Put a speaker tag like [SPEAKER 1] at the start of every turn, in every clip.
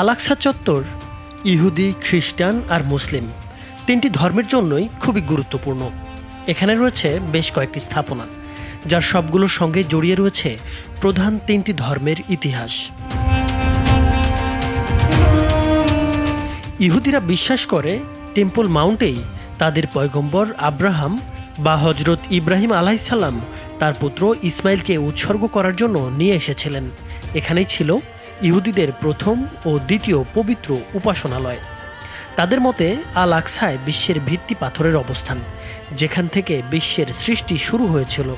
[SPEAKER 1] আলাক্সা চত্বর, ইহুদি, খ্রিস্টান আর মুসলিম, তিনটি ধর্মের জন্যই খুবই গুরুত্বপূর্ণ। এখানে রয়েছে বেশ কয়েকটি স্থাপনা, যার সবগুলোর সঙ্গে জড়িয়ে রয়েছে প্রধান তিনটি ধর্মের ইতিহাস। ইহুদিরা বিশ্বাস করে টেম্পল মাউন্টেই তাদের পয়গম্বর আব্রাহাম বা হজরত ইব্রাহিম আলাইসাল্লাম তার পুত্র ইসমাইলকে উৎসর্গ করার জন্য নিয়ে এসেছিলেন। এখানেই ছিল ইহুদিদের প্রথম ও দ্বিতীয় পবিত্র উপাসনালয়। তাদের মতে আল আকসায় বিশ্বের ভিত্তি পাথরের অবস্থান, যেখান থেকে বিশ্বের সৃষ্টি শুরু হয়েছিল।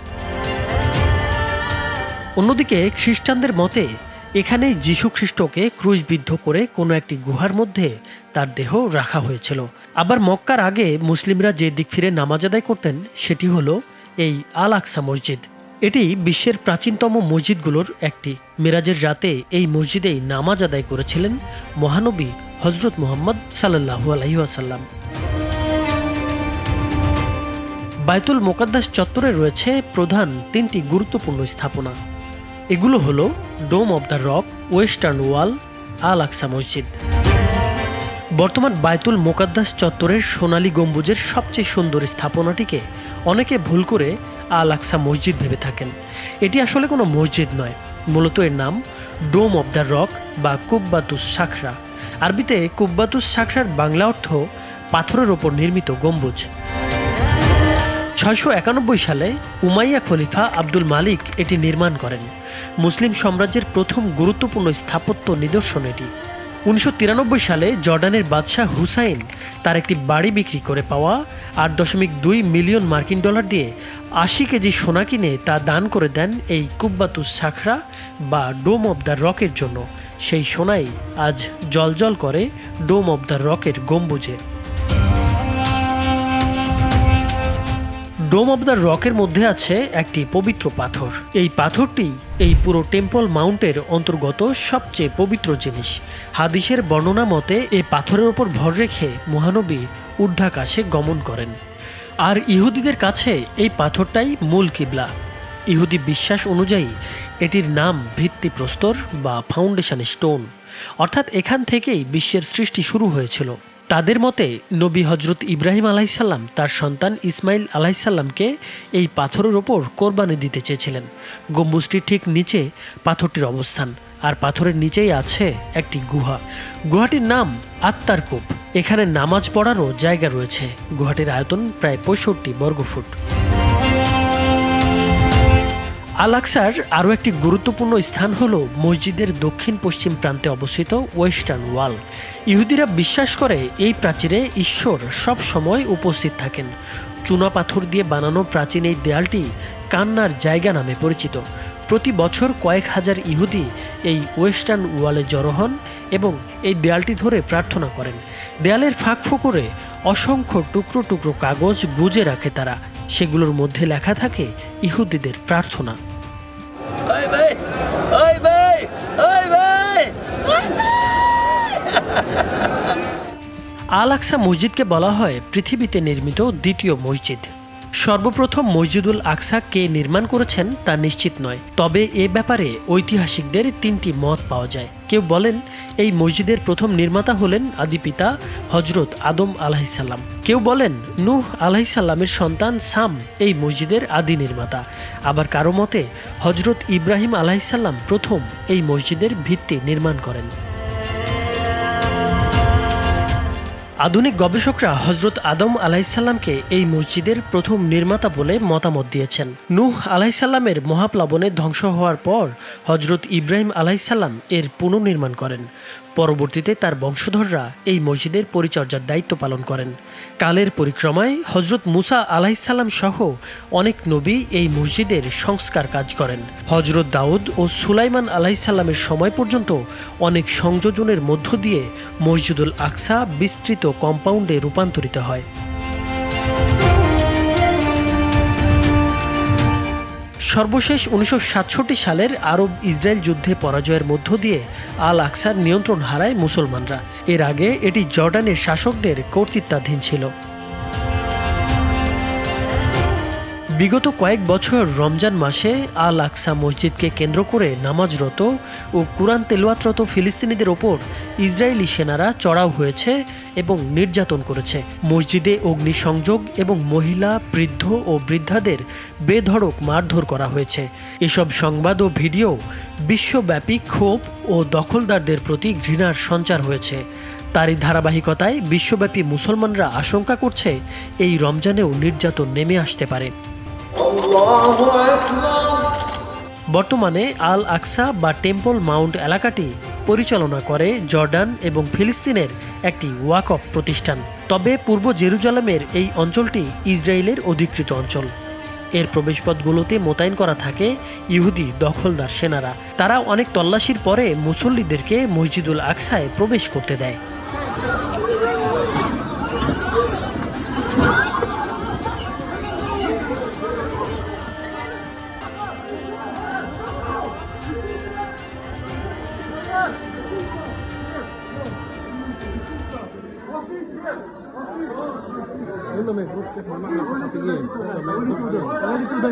[SPEAKER 1] অন্যদিকে, খ্রিস্টানদের মতে, এখানেই যীশু খ্রিস্টকে ক্রুশবিদ্ধ করে কোনো একটি গুহার মধ্যে তার দেহ রাখা হয়েছিল। আবার মক্কার আগে মুসলিমরা যে দিক ফিরে নামাজ আদায় করতেন, সেটি হলো এই আল আকসা মসজিদ। এটি বিশ্বের প্রাচীনতম মসজিদগুলোর একটি। মিরাজের রাতে এই মসজিদেই নামাজ আদায় করেছিলেন মহানবী হজরত মোহাম্মদ সাল্লাহু আলহিহাসাল্লাম বায়তুল মোকাদ্দাস চত্বরে রয়েছে প্রধান তিনটি গুরুত্বপূর্ণ স্থাপনা। এগুলো হলো Dome of the Rock, Western Wall Al Aqsa মসজিদ। বর্তমান বায়তুল মোকাদ্দাস চত্বরের সোনালী গম্বুজের সবচেয়ে সুন্দর স্থাপনাটিকে অনেকে ভুল করে আল আকসা মসজিদ ভেবে থাকেন। এটি আসলে কোনো মসজিদ নয়, মূলত এর নাম ডোম অব দ্য রক বা কুব্বাতুস সাখরা। আরবিতে কুব্বাতুস সাখরার বাংলা অর্থ পাথরের ওপর নির্মিত গম্বুজ। ছয়শো একানব্বই সালে উমাইয়া খলিফা আব্দুল মালিক এটি নির্মাণ করেন। মুসলিম সাম্রাজ্যের প্রথম গুরুত্বপূর্ণ স্থাপত্য নিদর্শন এটি। উনিশশো তিরানব্বই সালে জর্ডানের বাদশাহ হুসাইন তার একটি বাড়ি বিক্রি করে পাওয়া আট দশমিক দুই মিলিয়ন মার্কিন ডলার দিয়ে আশি কেজি সোনা কিনে তা দান করে দেন এই কুব্বাতুস সাখরা বা ডোম অব দ্য রকের জন্য। সেই সোনাই আজ জলজল করে ডোম অব দ্য রকের গম্বুজে। ডোম অব দ্য রকের মধ্যে আছে একটি পবিত্র পাথর। এই পাথরটি এই পুরো টেম্পল মাউন্টের অন্তর্গত সবচেয়ে পবিত্র জিনিস। হাদিসের বর্ণনা মতে এই পাথরের ওপর ভর রেখে মহানবী ঊর্ধ্বাকাশে গমন করেন। আর ইহুদিদের কাছে এই পাথরটাই মূল কিবলা। ইহুদি বিশ্বাস অনুযায়ী, এটির নাম ভিত্তিপ্রস্তর বা ফাউন্ডেশন স্টোন। অর্থাৎ এখান থেকেই বিশ্বের সৃষ্টি শুরু হয়েছিল। তাদের মতে, নবী হজরত ইব্রাহিম আলাইসাল্লাম তার সন্তান ইসমাইল আলাইসাল্লামকে এই পাথরের ওপর কোরবানি দিতে চেয়েছিলেন। গম্বুজটির ঠিক নিচে পাথরটির অবস্থান, আর পাথরের নিচেই আছে একটি গুহা। গুহাটির নাম আত্মার কূপ এখানে নামাজ পড়ারও জায়গা রয়েছে। গুহাটির আয়তন প্রায় পঁয়ষট্টি বর্গফুট আলাক্সার আরও একটি গুরুত্বপূর্ণ স্থান হল মসজিদের দক্ষিণ পশ্চিম প্রান্তে অবস্থিত ওয়েস্টার্ন ওয়াল। ইহুদিরা বিশ্বাস করে এই প্রাচীরে ঈশ্বর সব সময় উপস্থিত থাকেন। চুনা পাথর দিয়ে বানানো প্রাচীন এই দেয়ালটি কান্নার জায়গা নামে পরিচিত। প্রতি বছর কয়েক হাজার ইহুদি এই ওয়েস্টার্ন ওয়ালে জড়ো হন এবং এই দেয়ালটি ধরে প্রার্থনা করেন। দেয়ালের ফাঁক ফোকরে অসংখ্য টুকরো টুকরো কাগজ গুজে রাখে তারা। সেগুলোর মধ্যে লেখা থাকে ইহুদিদের প্রার্থনা। আল আকসা মসজিদকে বলা হয় পৃথিবীতে নির্মিত দ্বিতীয় মসজিদ। সর্বপ্রথম মসজিদুল আকসা কে নির্মাণ করেছেন তা নিশ্চিত নয়। তবে এ ব্যাপারে ঐতিহাসিকদের তিনটি মত পাওয়া যায়। কেউ বলেন, এই মসজিদের প্রথম নির্মাতা হলেন আদি পিতা হজরত আদম আলাহিসাল্লাম কেউ বলেন, নূহ আলাহিসাল্লামের সন্তান সাম এই মসজিদের আদি নির্মাতা। আবার কারও মতে হজরত ইব্রাহিম আলাহিসাল্লাম প্রথম এই মসজিদের ভিত্তি নির্মাণ করেন। আধুনিক গবেষকরা হজরত আদম আলাইসাল্লামকে এই মসজিদের প্রথম নির্মাতা বলে মতামত দিয়েছেন। নূহ আলাইসাল্লামের মহাপ্লাবনে ধ্বংস হওয়ার পর হজরত ইব্রাহিম আলাইসাল্লাম এর পুনর্নির্মাণ করেন। পরবর্তীতে তার বংশধররা এই মসজিদের পরিচর্যার দায়িত্ব পালন করেন। কালের পরিক্রমায় হজরত মুসা আলাইসাল্লাম সহ অনেক নবী এই মসজিদের সংস্কার কাজ করেন। হজরত দাউদ ও সুলাইমান আলাইসাল্লামের সময় পর্যন্ত অনেক সংযোজনের মধ্য দিয়ে মসজিদুল আকসা বিস্তৃত কম্পাউন্ডে রূপান্তরিত হয়। সর্বশেষ উনিশশো সাতষট্টি সালের আরব ইসরায়েল যুদ্ধে পরাজয়ের মধ্য দিয়ে আল আকসার নিয়ন্ত্রণ হারায় মুসলমানরা। এর আগে এটি জর্ডানের শাসকদের কর্তৃত্বাধীন ছিল। বিগত কয়েক বছর রমজান মাসে আল আকসা মসজিদকে কেন্দ্র করে নামাজরত ও কোরআন তেলোয়াতরত ফিলিস্তিনিদের ওপর ইসরায়েলি সেনারা চড়াও হয়েছে এবং নির্যাতন করেছে। মসজিদে অগ্নিসংযোগ এবং মহিলা, বৃদ্ধ ও বৃদ্ধাদের বেধড়ক মারধর করা হয়েছে। এসব সংবাদ ও ভিডিও বিশ্বব্যাপী ক্ষোভ ও দখলদারদের প্রতি ঘৃণার সঞ্চার হয়েছে। তারই ধারাবাহিকতায় বিশ্বব্যাপী মুসলমানরা আশঙ্কা করছে এই রমজানেও নির্যাতন নেমে আসতে পারে। বর্তমানে আল আকসা বা টেম্পল মাউন্ট এলাকাটি পরিচালনা করে জর্ডান এবং ফিলিস্তিনের একটি ওয়াকফ প্রতিষ্ঠান। তবে পূর্ব জেরুজালেমের এই অঞ্চলটি ইসরায়েলের অধিকৃত অঞ্চল। এর প্রবেশপথগুলোতে মোতায়েন করা থাকে ইহুদি দখলদার সেনারা। তারা অনেক তল্লাশির পরে মুসল্লিদেরকে মসজিদুল আকসায় প্রবেশ করতে দেয়। 이번에는전화가안되니까다시전화해주 세.